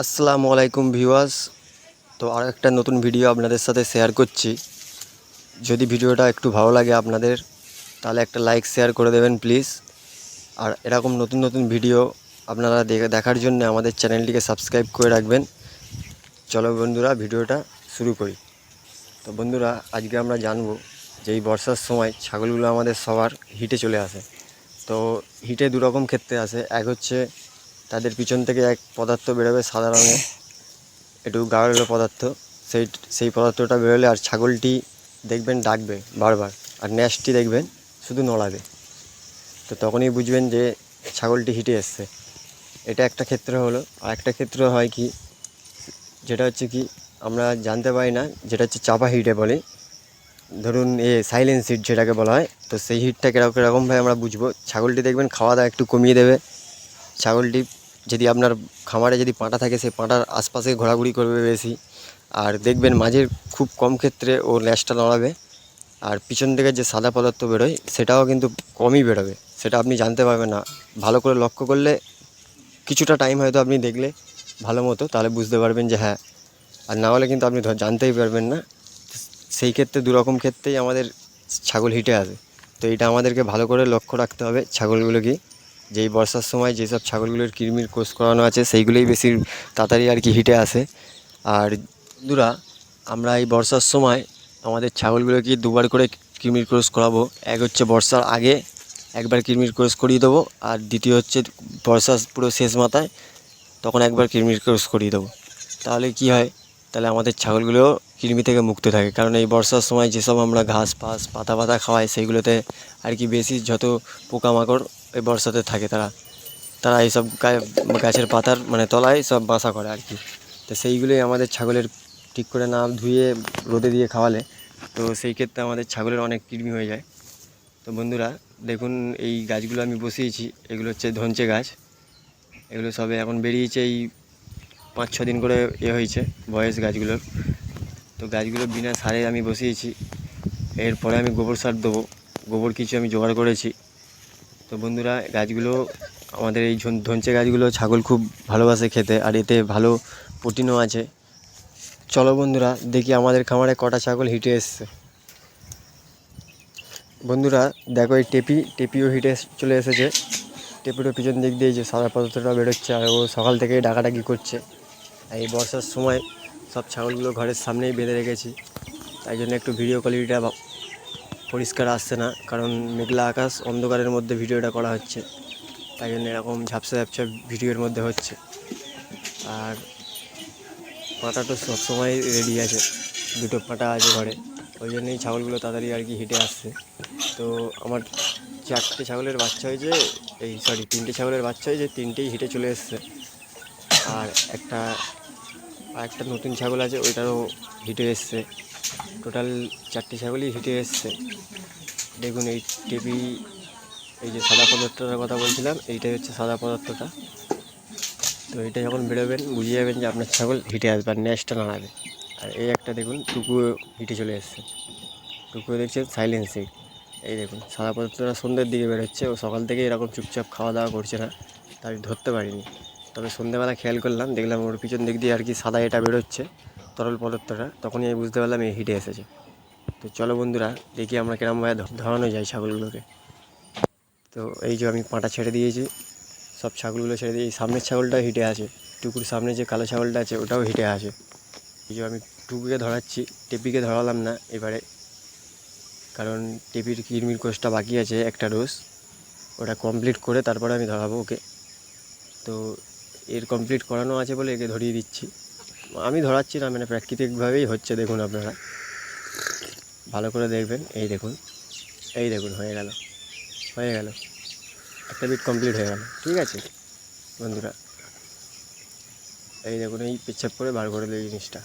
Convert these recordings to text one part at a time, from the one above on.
আসসালামু আলাইকুম ভিউয়ার্স। তো আর একটা নতুন ভিডিও আপনাদের সাথে শেয়ার করছি। যদি ভিডিওটা একটু ভালো লাগে আপনাদের, তাহলে একটা লাইক শেয়ার করে দেবেন প্লিজ। আর এরকম নতুন নতুন ভিডিও আপনারা দেখে- দেখার জন্য আমাদের চ্যানেলটিকে সাবস্ক্রাইব করে রাখবেন। চলো বন্ধুরা, ভিডিওটা শুরু করি। তো বন্ধুরা, আজকে আমরা জানব যে এই বর্ষার সময় ছাগলগুলো আমাদের সবার হিটে চলে আসে। তো হিটে দুরকম ক্ষেত্রে আসে। এক হচ্ছে তাদের পিছন থেকে এক পদার্থ বেরোবে সাদা রঙের। একটু গাঢ় পদার্থ। সেই সেই পদার্থটা বেরোলে আর ছাগলটি দেখবেন ডাকবে বারবার আর ন্যাশটি দেখবেন শুধু নড়াবে। তো তখনই বুঝবেন যে ছাগলটি হিটে এসছে। এটা একটা ক্ষেত্র হলো। আর একটা ক্ষেত্র হয় কি, যেটা হচ্ছে কি, আমরা জানতে পারি না, যেটা হচ্ছে চাপা হিটে বলে। ধরুন এ সাইলেন্স হিট যেটাকে বলা হয়, তো সেই হিটটা কীরকম কীরকমভাবে আমরা বুঝব? ছাগলটি দেখবেন খাওয়া দাওয়া একটু কমিয়ে দেবে। ছাগলটি যদি আপনার খামারে যদি পাঁটা থাকে, সেই পাঁটার আশপাশে ঘোরাঘুরি করবে বেশি। আর দেখবেন মাঝের খুব কম ক্ষেত্রে ও ল্যাশটা নড়াবে। আর পিছন থেকে যে সাদা পদার্থ বেরোয়, সেটাও কিন্তু কমই বেরোবে। সেটা আপনি জানতে পারবেন না। ভালো করে লক্ষ্য করলে কিছুটা টাইম হয়তো আপনি দেখলে ভালো মতো, তাহলে বুঝতে পারবেন যে হ্যাঁ। আর না হলে কিন্তু আপনি জানতেই পারবেন না। সেই ক্ষেত্রে দুরকম ক্ষেত্রেই আমাদের ছাগল হিটে আসে। তো এটা আমাদেরকে ভালো করে লক্ষ্য রাখতে হবে ছাগলগুলোকে। যে এই বর্ষার সময় যেসব ছাগলগুলোর কৃমির কোষ করানো আছে, সেইগুলোই বেশি তাড়াতাড়ি আর কি হিটে আসে। আর দুরা আমরা এই বর্ষার সময় আমাদের ছাগলগুলোকে দুবার করে কৃমির কোর্স করাবো। এক হচ্ছে বর্ষার আগে একবার কৃমির কোর্স করিয়ে দেবো, আর দ্বিতীয় হচ্ছে বর্ষার পুরো শেষ মাথায় তখন একবার কৃমির কোর্স করিয়ে দেবো। তাহলে কি হয়? তাহলে আমাদের ছাগলগুলো কৃমি থেকে মুক্ত থাকে। কারণ এই বর্ষার সময় যেসব আমরা ঘাস ফাস, পাতা পাতা খাওয়াই, সেইগুলোতে আর কি বেশি যত পোকামাকড় এই বর্ষাতে থাকে তারা। তারা এইসব গাছের পাতার মানে তলায় সব বাসা করে আর কি। তো সেইগুলোই আমাদের ছাগলের ঠিক করে না ধুয়ে রোদে দিয়ে খাওয়ালে। তো সেই ক্ষেত্রে আমাদের ছাগলের অনেক কৃমি হয়ে যায়। তো বন্ধুরা, দেখুন এই গাছগুলো আমি বসিয়েছি। এগুলো হচ্ছে ধনচে গাছ। এগুলো সবে এখন বেরিয়েছে এই পাঁচ, ছ দিন করে এ হয়েছে বয়স গাছগুলোর তো গাছগুলো বিনা সারে আমি বসিয়েছি। এরপরে আমি গোবর সার দেবো। গোবর কিছু আমি জোগাড় করেছি। তো বন্ধুরা, গাছগুলো, আমাদের এই ধনচে গাছগুলো ছাগল খুব ভালোবাসে খেতে, আর এতে ভালো প্রোটিনও আছে। চলো বন্ধুরা, দেখি আমাদের খামারে কটা ছাগল হিটে এসছে। বন্ধুরা, দেখো এই টেপি, টেপিও হিটে চলে এসেছে। টেপিরও পিছন দিক দিয়ে যে সাদা পদার্থটা বেরোচ্ছে, আর ও সকাল থেকেই ডাকাডাকি করছে। এই বর্ষার সময় সব ছাগলগুলো ঘরের সামনেই বেঁধে রেখেছি। তাই জন্য একটু ভিডিও কোয়ালিটিটা পরিষ্কার আসছে না, কারণ মেঘলা আকাশ, অন্ধকারের মধ্যে ভিডিওটা করা হচ্ছে। তাই জন্য এরকম ঝাপসা ঝাপসা ভিডিওর মধ্যে হচ্ছে। আর পাটা তো সবসময় রেডি আছে, দুটো পাটা আছে ঘরে। ওই জন্যই ছাগলগুলো তাড়াতাড়ি আর কি হেঁটে আসছে। তো আমার চারটে ছাগলের বাচ্চা হয়েছে, এই সরি তিনটে ছাগলের বাচ্চা হয়েছে, তিনটেই হেঁটে চলে এসছে। আর একটা একটা নতুন ছাগল আছে, ওইটারও হিটে এসছে। টোটাল চারটে ছাগলই হিটে এসছে। দেখুন এই টেপি, এই যে সাদা পদার্থটার কথা বলছিলাম, এইটাই হচ্ছে সাদা পদার্থটা। তো এটা যখন বেরোবেন, বুঝে যাবেন যে আপনার ছাগল হিটে আসবে আর ন্যাশটা নাড়াবে আর এই একটা দেখুন, টুকুও হিটে চলে এসছে। টুকুও দেখছেন সাইলেন্স এই। দেখুন, সাদা পদার্থটা সন্ধ্যের দিকে বেরোচ্ছে। ও সকাল থেকে এরকম চুপচাপ খাওয়া দাওয়া করছে না, তাই ধরতে পারিনি। তবে সন্ধ্যেবেলা খেয়াল করলাম, দেখলাম ওর পিছন দিক দিয়ে আর কি সাদা এটা বেরোচ্ছে। তরল পদার্থটা, তখনই আমি বুঝতে পারলাম এই হিটে এসেছে। তো চলো বন্ধুরা, দেখি আমরা কিরমভাবে ধরানো যায় ছাগলগুলোকে। তো এই যে আমি পাঁটা ছেড়ে দিয়েছি, সব ছাগলগুলো ছেড়ে দিয়ে এই সামনের ছাগলটা হিটে আছে। টুকুর সামনে যে কালো ছাগলটা আছে, ওটাও হিটে আছে। এই যে আমি টুকুকে ধরাচ্ছি, টেপিকে ধরালাম না এবারে। কারণ টেপির কিরমির কোষটা বাকি আছে একটা ডোজ ওটা কমপ্লিট করে তারপরে আমি ধরাবো ওকে। তো এর কমপ্লিট করানো আছে বলে একে ধরিয়ে দিচ্ছি। আমি ধরাচ্ছি না মানে প্রাকৃতিকভাবেই হচ্ছে, দেখুন আপনারা। ভালো করে দেখবেন, এই দেখুন এই দেখুন, হয়ে গেল হয়ে গেল। একটা বিট কমপ্লিট হয়ে গেল, ঠিক আছে, বন্ধুরা? এই দেখুন, এই পেচ্ছাপ করে বার করে এই জিনিসটা।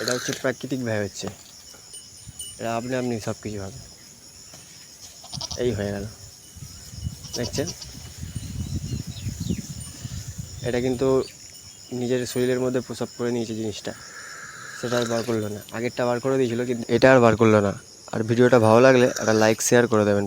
এটা হচ্ছে প্রাকৃতিকভাবে হচ্ছে। এটা আপনি আপনি সব কিছু হবে এই হয়ে গেল। দেখছেন? এটা কিন্তু নিজের শরীরের মধ্যে প্রসাব করে নিয়েছে জিনিসটা। সেটা আর বার করল না। আগেরটা বার করে দিয়েছিল, কিন্তু এটা আর বার করল না। আর ভিডিওটা ভালো লাগলে একটা লাইক শেয়ার করে দেবেন।